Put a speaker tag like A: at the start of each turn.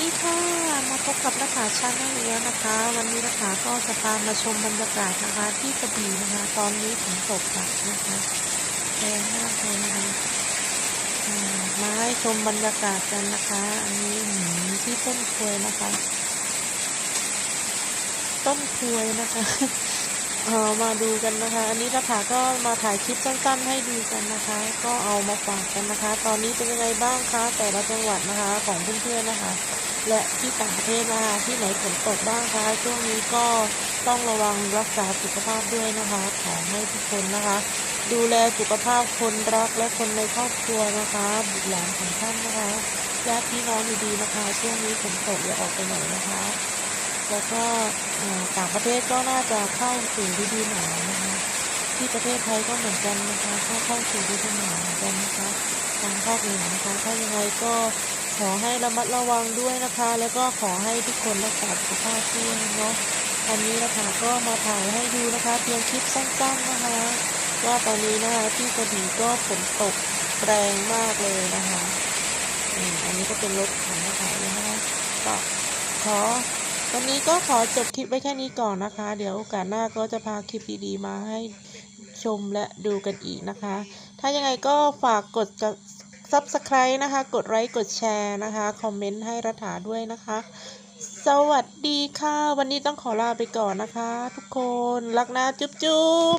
A: ดีค่ะมาพบกับนักขาชาแนลแล้วนะคะ วันนี้นักขาก็จะพามาชมบรรยากาศนะคะ ที่กระบี่นะคะ ตอนนี้ฝนตกหนักนะคะแรงมากเลยนะคะมาให้ชมบรรยากาศกันนะคะ อันนี้หืมที่ต้นควยนะคะ ต้นควยนะคะเออมาดูกันนะคะ อันนี้นะคะก็มาถ่ายคลิปสั้นๆ ให้ดูกันนะคะ ก็เอามาฝากกันนะคะ ตอนนี้เป็นยังไงบ้างคะ แต่ละจังหวัดนะคะของเพื่อนๆนะคะ และที่ต่างประเทศนะคะที่ไหนฝนตกบ้างคะช่วงนี้ก็ต้องระวังรักษาสุขภาพด้วยนะคะขอให้ทุกคนนะคะ ดูแลสุขภาพคนรักและคนในครอบครัวนะคะบุตรหลานของท่านนะคะญาติพี่น้องดีๆนะคะ ช่วงนี้ฝนตกอย่าออกไปไหนนะคะ แล้วก็ต่างประเทศก็น่าจะเข้าสู่ฤดูหนาวนะคะ ที่ประเทศไทยก็เหมือนกันนะคะก็เข้าสู่ฤดูหนาวเหมือนกันนะคะทางภาคเหนือนะคะถ้ายังไงก็ ขอให้ระมัดระวังด้วยนะคะ แล้วก็ขอให้ทุกคนรักษาสุขภาพด้วยเนาะอันนี้นะคะก็มาถ่ายให้ดูนะคะ เพียงคลิปสั้นๆนะคะ ว่าตอนนี้นะคะที่กระบี่ก็ฝนตกแรงมากเลยนะคะอันนี้ก็เป็นรถของถ่ายนะคะก็ขอวันนี้ก็ขอจบคลิปไว้แค่นี้ก่อนนะคะ เดี๋ยวโอกาสหน้าก็จะพาคลิปดีๆมาให้ชมและดูกันอีกนะคะ ถ้ายังไงก็ฝากกด ซับสไคร b e นะคะ กดไลค์กดแชร์นะคะ คอมเมนต์ให้รัฐาด้วยนะคะ สวัสดีค่ะ วันนี้ต้องขอลาไปก่อนนะคะ ทุกคน รักนะ จุ๊บจุ๊บ